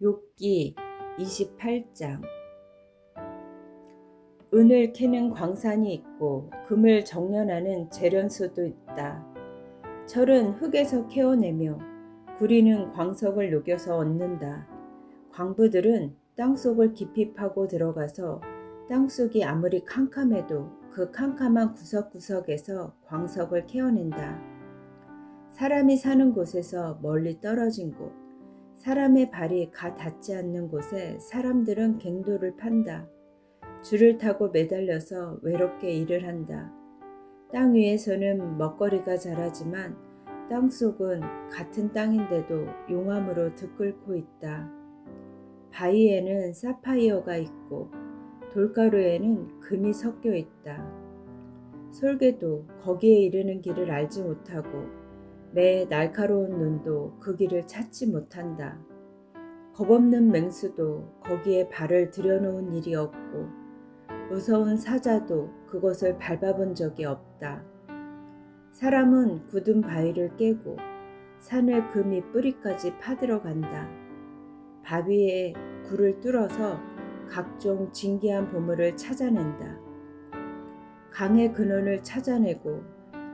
욥기 28장 은을 캐는 광산이 있고 금을 정련하는 재련소도 있다. 철은 흙에서 캐어내며 구리는 광석을 녹여서 얻는다. 광부들은 땅속을 깊이 파고 들어가서 땅속이 아무리 캄캄해도 그 캄캄한 구석구석에서 광석을 캐어낸다. 사람이 사는 곳에서 멀리 떨어진 곳, 사람의 발이 가 닿지 않는 곳에 사람들은 갱도를 판다. 줄을 타고 매달려서 외롭게 일을 한다. 땅 위에서는 먹거리가 자라지만 땅 속은 같은 땅인데도 용암으로 들끓고 있다. 바위에는 사파이어가 있고 돌가루에는 금이 섞여 있다. 솔개도 거기에 이르는 길을 알지 못하고 매 날카로운 눈도 그 길을 찾지 못한다. 겁없는 맹수도 거기에 발을 들여놓은 일이 없고 무서운 사자도 그것을 밟아본 적이 없다. 사람은 굳은 바위를 깨고 산을 금이 뿌리까지 파들어간다. 바위에 굴을 뚫어서 각종 진기한 보물을 찾아낸다. 강의 근원을 찾아내고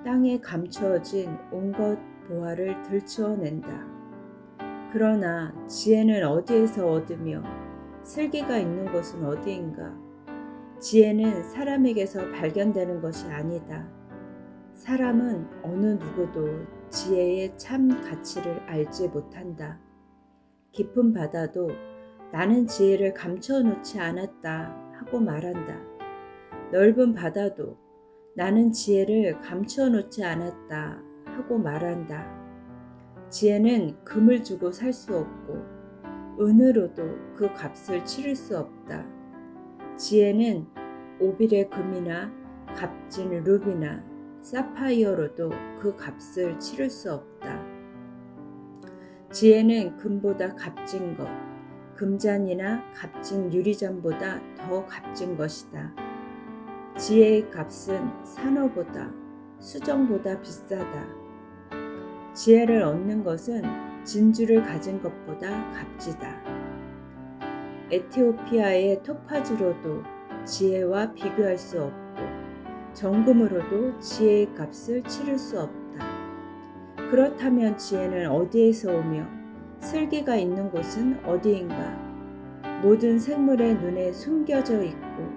땅에 감추어진 온갖 보화를 들추어낸다. 그러나 지혜는 어디에서 얻으며 슬기가 있는 곳은 어디인가? 지혜는 사람에게서 발견되는 것이 아니다. 사람은 어느 누구도 지혜의 참 가치를 알지 못한다. 깊은 바다도 나는 지혜를 감춰 놓지 않았다 하고 말한다. 넓은 바다도 나는 지혜를 감춰 놓지 않았다 하고 말한다. 지혜는 금을 주고 살 수 없고 은으로도 그 값을 치를 수 없다. 지혜는 오빌의 금이나 값진 루비나 사파이어로도 그 값을 치를 수 없다. 지혜는 금보다 값진 것, 금잔이나 값진 유리잔보다 더 값진 것이다. 지혜의 값은 산호보다 수정보다 비싸다. 지혜를 얻는 것은 진주를 가진 것보다 값지다. 에티오피아의 토파즈로도 지혜와 비교할 수 없고 정금으로도 지혜의 값을 치를 수 없다. 그렇다면 지혜는 어디에서 오며 슬기가 있는 곳은 어디인가? 모든 생물의 눈에 숨겨져 있고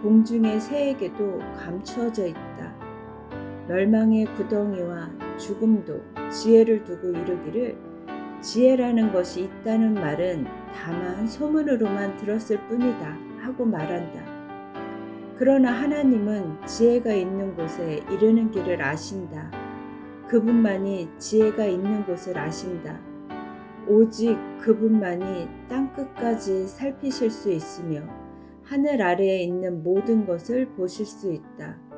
공중의 새에게도 감추어져 있다. 멸망의 구덩이와 죽음도 지혜를 두고 이르기를 지혜라는 것이 있다는 말은 다만 소문으로만 들었을 뿐이다 하고 말한다. 그러나 하나님은 지혜가 있는 곳에 이르는 길을 아신다. 그분만이 지혜가 있는 곳을 아신다. 오직 그분만이 땅 끝까지 살피실 수 있으며 하늘 아래에 있는 모든 것을 보실 수 있다.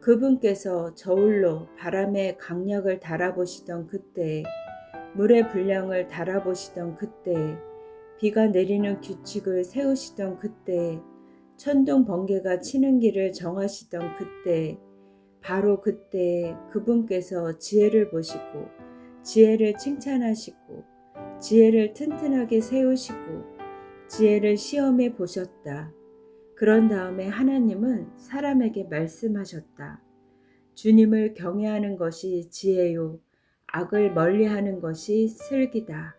그분께서 저울로 바람의 강력을 달아보시던 그때에 물의 분량을 달아보시던 그때에 비가 내리는 규칙을 세우시던 그때에 천둥 번개가 치는 길을 정하시던 그때에 바로 그때에 그분께서 지혜를 보시고 지혜를 칭찬하시고 지혜를 튼튼하게 세우시고 지혜를 시험해 보셨다. 그런 다음에 하나님은 사람에게 말씀하셨다. 주님을 경외하는 것이 지혜요. 악을 멀리하는 것이 슬기다.